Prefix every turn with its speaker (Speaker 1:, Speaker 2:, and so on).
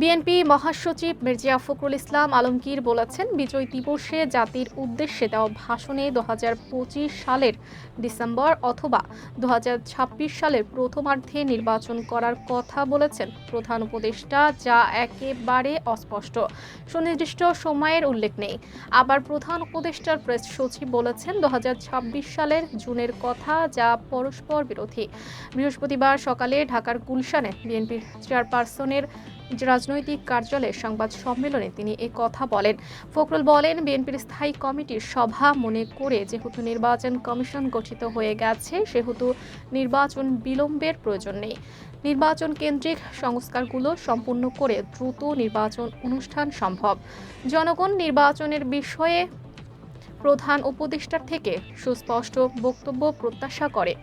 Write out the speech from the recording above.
Speaker 1: BNP মহাসচিব মির্জিয়া ফখরুল ইসলাম আলমগীর বলেছেন, বিজয় দিবসে জাতির উদ্দেশ্যে দেওয়া ভাষণে দু হাজার পঁচিশ সালের ডিসেম্বর অথবা দু হাজার ছাব্বিশ সালের প্রথমার্ধে নির্বাচন করার কথা বলেছেন প্রধান উপদেষ্টা, যা একেবারে অস্পষ্ট। সুনির্দিষ্ট সময়ের উল্লেখ নেই। আবার প্রধান উপদেষ্টার প্রেস সচিব বলেছেন দু হাজার ছাব্বিশ সালের জুনের কথা যা পরস্পর বিরোধী। বৃহস্পতিবার সকালে ঢাকার গুলশানে বিএনপির চেয়ারপারসনের রাজনৈতিক কার্যালয়ের সংবাদ সম্মেলনে তিনি এ কথা বলেন। ফখরুল বলেন, বিএনপির স্থায়ী কমিটির সভা মনে করে যেহেতু নির্বাচন কমিশন গঠিত হয়ে গেছে, সেহেতু নির্বাচন বিলম্বের প্রয়োজন নেই। নির্বাচন কেন্দ্রিক সংস্কারগুলো সম্পূর্ণ করে দ্রুত নির্বাচন অনুষ্ঠান সম্ভব। জনগণ নির্বাচনের বিষয়ে প্রধান উপদেষ্টার থেকে সুস্পষ্ট বক্তব্য প্রত্যাশা করে।